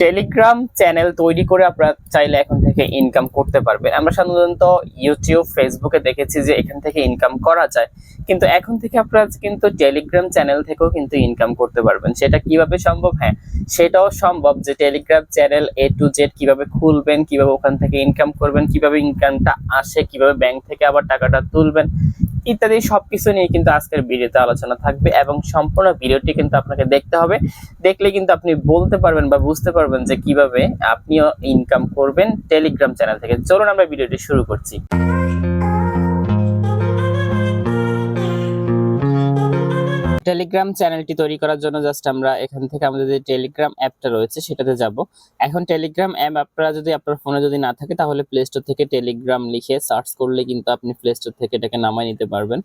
Telegram channel তৈরি করে আপনারা চাইলে এখন থেকে ইনকাম করতে পারবেন। আমরা সাধারণত ইউটিউব ফেসবুকে দেখেছি যে এখান থেকে ইনকাম করা যায়। কিন্তু এখন থেকে আপনারা কিন্তু টেলিগ্রাম চ্যানেল থেকেও কিন্তু ইনকাম করতে পারবেন। সেটা কীভাবে সম্ভব? হ্যাঁ সেটাও সম্ভব যে Telegram channel A to Z কীভাবে খুলবেন, কীভাবে ওখান থেকে ইনকাম করবেন, কীভাবে ইনকামটা আসে, কীভাবে ব্যাংক থেকে আবার টাকাটা তুলবেন। ইত্যাদি সবকিছু নিয়ে কিন্তু আজকের ভিডিওতে আলোচনা থাকবে এবং সম্পূর্ণ ভিডিওটি কিন্তু আপনাকে দেখতে হবে। দেখলে কিন্তু আপনি বলতে পারবেন বা বুঝতে পারবেন যে কীভাবে আপনিও ইনকাম করবেন টেলিগ্রাম চ্যানেল থেকে। চলুন আমরা ভিডিওটি শুরু করছি। টেলিগ্রাম চ্যানেলটি তৈরি করার জন্য জাস্ট আমরা এখান থেকে আমাদের যে টেলিগ্রাম অ্যাপটা রয়েছে, সেটাতে যাব। এখন টেলিগ্রাম অ্যাপ আপনারা যদি আপনার ফোনে যদি না থাকে, তাহলে প্লে স্টোর থেকে টেলিগ্রাম লিখে সার্চ করলে কিন্তু আপনি প্লে স্টোর থেকে এটাকে নামায় নিতে পারবেন।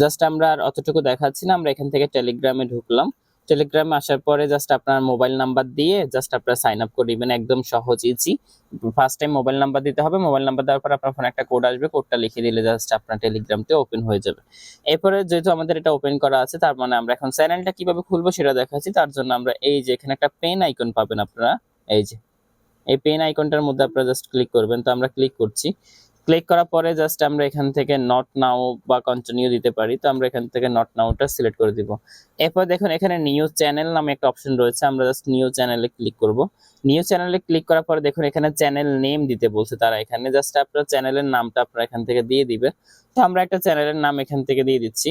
জাস্ট আমরা আর অতটুকু দেখাচ্ছি না, আমরা এখান থেকে টেলিগ্রামে ঢুকলাম। টেলিগ্রামে আসার পরে জাস্ট আপনার মোবাইল নাম্বার দিয়ে জাস্ট আপনারা সাইন আপ করে দিবেন একদম সহজ easy first time mobile number দিতে হবে মোবাইল নাম্বার দেওয়ার পর আপনার ফোনে একটা কোড আসবে কোডটা লিখে দিলে জাস্ট আপনার টেলিগ্রামটি ওপেন হয়ে যাবে। এরপরে যেহেতু আমাদের এটা ওপেন করা আছে, তার মানে আমরা এখন চ্যানেলটা কীভাবে খুলবো সেটা দেখাচ্ছি। তার জন্য আমরা এই যে এখানে একটা পেন আইকন পাবেন আপনারা, এই যে। এই পেন আইকনটার মধ্যে আপনারা জাস্ট ক্লিক করবেন। তো আমরা ক্লিক করছি। ক্লিক করার পরে জাস্ট আমরা এখান থেকে নট নাও বা কন্টিনিউ দিতে পারি, তো আমরা এখান থেকে নট নাওটা সিলেক্ট করে দিব। এরপর দেখুন এখানে নিউ চ্যানেল নামে একটা অপশন রয়েছে, আমরা জাস্ট নিউ চ্যানেলে ক্লিক করব। নিউ চ্যানেলে ক্লিক করার পরে দেখুন এখানে চ্যানেল নেম দিতে বলছে তারা, এখানে জাস্ট আপনার চ্যানেলের নামটা আপনারা এখান থেকে দিয়ে দিবে। তো আমরা একটা চ্যানেলের নাম এখান থেকে দিয়ে দিচ্ছি।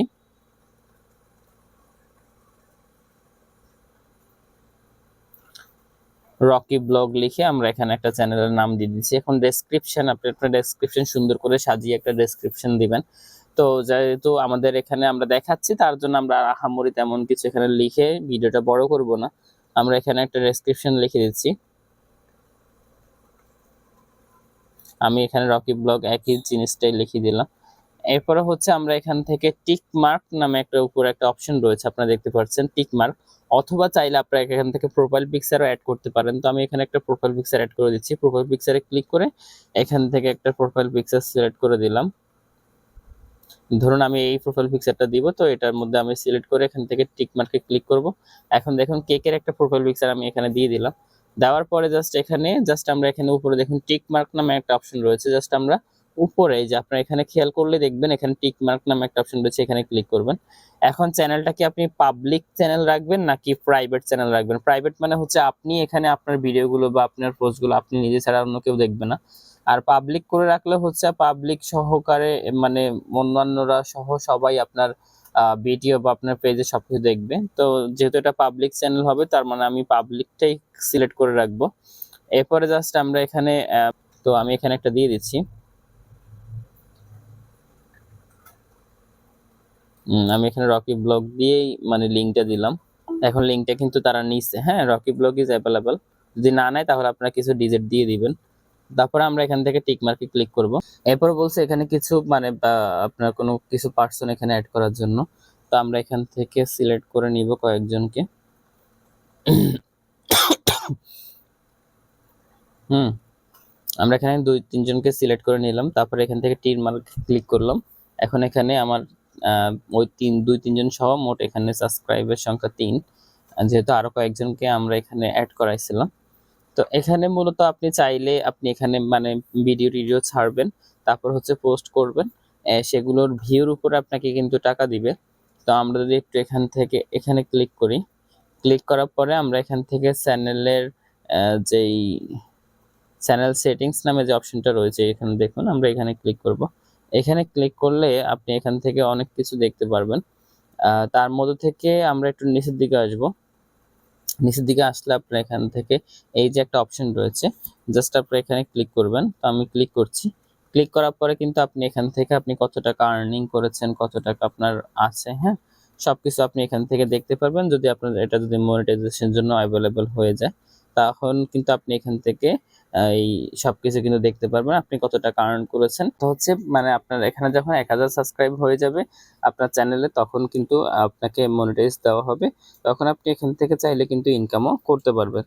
রকি ব্লগ লিখে আমরা এখানে একটা চ্যানেলের নাম দিয়ে দিচ্ছি। এখন ডেসক্রিপশন আপনি আপনার ডেসক্রিপশন সুন্দর করে সাজিয়ে একটা ডেসক্রিপশন দিবেন। তো যেহেতু আমাদের এখানে আমরা দেখাচ্ছি, তার জন্য আমরা আহামরি তেমন কিছু এখানে লিখে ভিডিওটা বড় করব না। আমরা এখানে একটা ডেসক্রিপশন লিখে দিচ্ছি। আমি এখানে রকি ব্লগ একই জিনিসটাই লিখে দিলাম। এরপরে হচ্ছে আমরা এখান থেকে টিক মার্ক নামে একটা উপরে একটা অপশন রয়েছে, আপনারা দেখতে পাচ্ছেন টিক মার্ক অথবা চাইলে আপনারা এখান থেকে প্রোফাইল পিকচারও অ্যাড করতে পারেন। তো আমি এখানে একটা প্রোফাইল পিকচার অ্যাড করে দিচ্ছি। প্রোফাইল পিকচারে ক্লিক করে এখান থেকে একটা প্রোফাইল পিকচার সিলেক্ট করে দিলাম। ধরুন আমি এই প্রোফাইল পিকচারটা দিব, তো এটার মধ্যে আমি সিলেক্ট করে এখান থেকে টিক মার্কে ক্লিক করব। এখন দেখুন কেকের একটা প্রোফাইল পিকচার আমি এখানে দিয়ে দিলাম। দেওয়ার পরে জাস্ট এখানে জাস্ট আমরা এখানে উপরে দেখুন টিক মার্ক নামে একটা অপশন রয়েছে। জাস্ট আমরা উপরে যে আপনারা এখানে খেয়াল করলে দেখবেন এখানে টিক মার্ক নামে একটা অপশন রয়েছে, এখানে ক্লিক করবেন। এখন চ্যানেলটা কি আপনি পাবলিক চ্যানেল রাখবেন নাকি প্রাইভেট চ্যানেল রাখবেন? প্রাইভেট মানে হচ্ছে আপনি এখানে আপনার ভিডিওগুলো বা আপনার পোস্টগুলো আপনি নিজে ছাড়া অন্য কেউ দেখবে না। আর পাবলিক করে রাখলে হচ্ছে পাবলিক সহকারে মানে অন্যান্যরা সহ সবাই আপনার ভিডিও বা আপনার পেজে সবকিছু দেখবে। তো যেহেতু এটা পাবলিক চ্যানেল হবে, তার মানে আমি পাবলিকটাই সিলেক্ট করে রাখব। এরপরে জাস্ট আমরা এখানে তো আমি এখানে একটা দিয়ে দিচ্ছি। আমি এখানে রকি ব্লগ দিয়েই মানে লিঙ্কটা দিলাম। এখন লিঙ্কটা কিন্তু তারা নিচ্ছে। হ্যাঁ রকি ব্লগ ইজ অ্যাভেলেবল যদি না নেয়, তাহলে আপনারা কিছু ডিজিট দিয়ে দিবেন। তারপরে আমরা এখান থেকে টিক মার্কে ক্লিক করব। এরপর বলছে এখানে কিছু মানে আপনার কোনো কিছু পার্সন এখানে অ্যাড করার জন্য। তো আমরা এখান থেকে সিলেক্ট করে নিব কয়েকজনকে। হুম, আমরা এখানে দুই তিনজনকে সিলেক্ট করে নিলাম। তারপরে এখান থেকে টির মার্ক ক্লিক করলাম। এখন এখানে আমার ওই তিন, দুই, তিনজন সহ মোট এখানে সাবস্ক্রাইবের সংখ্যা তিন। যেহেতু আরও কয়েকজনকে আমরা এখানে অ্যাড করাইছিলাম। তো এখানে মূলত আপনি চাইলে আপনি এখানে মানে ভিডিও টিডিও ছাড়বেন, তারপর হচ্ছে পোস্ট করবেন। সেগুলোর ভিউর উপরে আপনাকে কিন্তু টাকা দিবে। তো আমরা যদি একটু এখান থেকে, এখানে ক্লিক করি। ক্লিক করার পরে আমরা এখান থেকে চ্যানেলের যেই চ্যানেল সেটিংস নামে যে অপশনটা রয়েছে, এখানে দেখুন, আমরা এখানে ক্লিক করব। এখানে ক্লিক করলে আপনি এখান থেকে অনেক কিছু দেখতে পারবেন। তার মধ্যে থেকে আমরা একটু নিচের দিকে আসব। নিচের দিকে আসলে আপনার এখান থেকে এই যে একটা অপশন রয়েছে জাস্ট আপনি এখানে ক্লিক করবেন। তো আমি ক্লিক করছি। ক্লিক করার পরে কিন্তু আপনি এখান থেকে আপনি কত টাকা আর্নিং করেছেন, কত টাকা আপনার আছে হ্যাঁ? সব কিছু আপনি এখান থেকে দেখতে পারবেন। যদি আপনার, এটা যদি মনিটাইজেশন জন্য অ্যাভেলেবেল হয়ে যায়, তখন কিন্তু আপনি এখান থেকে এই সবকিছু কিন্তু দেখতে পারবেন। আপনি কতটা কারণ করেছেন? তো হচ্ছে মানে আপনার এখানে যখন এক হাজার সাবস্ক্রাইব হয়ে যাবে আপনার চ্যানেলে তখন কিন্তু আপনাকে মনিটাইজ দেওয়া হবে। তখন আপনি এখান থেকে চাইলে কিন্তু ইনকামও করতে পারবেন।